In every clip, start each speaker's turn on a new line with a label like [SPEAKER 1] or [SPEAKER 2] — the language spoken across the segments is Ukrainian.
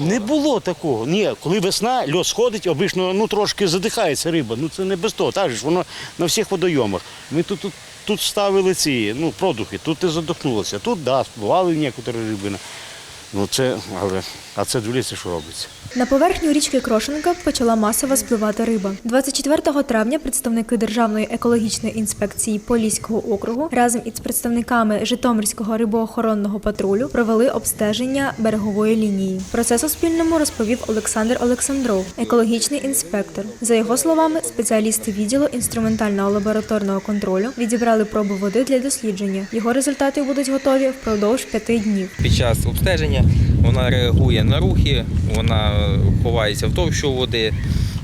[SPEAKER 1] Не було такого. Ні, коли весна, льос сходить, обично ну, трошки задихається риба. Ну це не без того. Так ж воно на всіх водойомах. Ми тут, тут, тут ставили ці ну, продухи, тут і задохнулося. Тут да, спливали некоторі рибини. Ну це, але, а це дивіться, що робиться.
[SPEAKER 2] На поверхню річки Крошенка почала масово спливати риба. 24 травня представники Державної екологічної інспекції Поліського округу разом із представниками Житомирського рибоохоронного патрулю провели обстеження берегової лінії. Про це Суспільному розповів Олександр Олександров, екологічний інспектор. За його словами, спеціалісти відділу інструментального лабораторного контролю відібрали пробу води для дослідження. Його результати будуть готові впродовж п'яти днів.
[SPEAKER 3] Під час обстеження вона реагує на рухи, вона ховається в товщу води.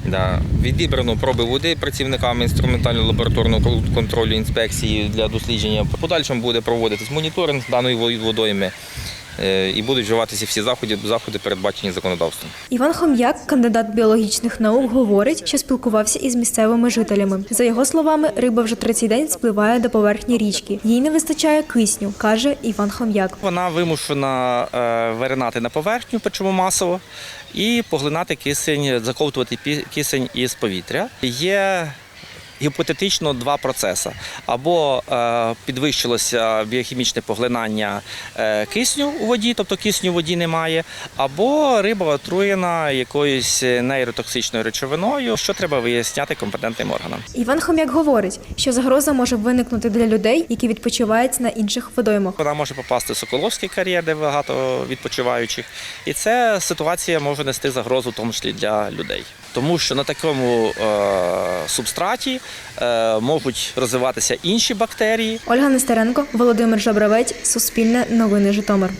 [SPEAKER 3] Да. Відібрано проби води працівниками інструментально-лабораторного контролю інспекції для дослідження. В подальшому буде проводитись моніторинг даної водойми і будуть вживатися всі заходи, заходи передбачені законодавством.
[SPEAKER 2] Іван Хом'як, кандидат біологічних наук, говорить, що спілкувався із місцевими жителями. За його словами, риба вже третій день спливає до поверхні річки. Їй не вистачає кисню, каже Іван Хом'як.
[SPEAKER 4] Вона вимушена е, виринати на поверхню, причому масово, і поглинати кисень, заковтувати кисень із повітря. Є гіпотетично два процеси: або е, підвищилося біохімічне поглинання е, кисню у воді, тобто кисню в воді немає, або риба отруєна якоюсь нейротоксичною речовиною, що треба виясняти компетентним органам.
[SPEAKER 2] Іван Хом'як говорить, що загроза може виникнути для людей, які відпочивають на інших водоймах.
[SPEAKER 4] Вона може попасти в Соколовський кар'єр, де багато відпочиваючих, і ця ситуація може нести загрозу, в тому числі для людей. Тому що на такому е, субстраті можуть розвиватися інші бактерії,
[SPEAKER 2] Ольга Нестеренко, Володимир Жабравець, Суспільне новини Житомир.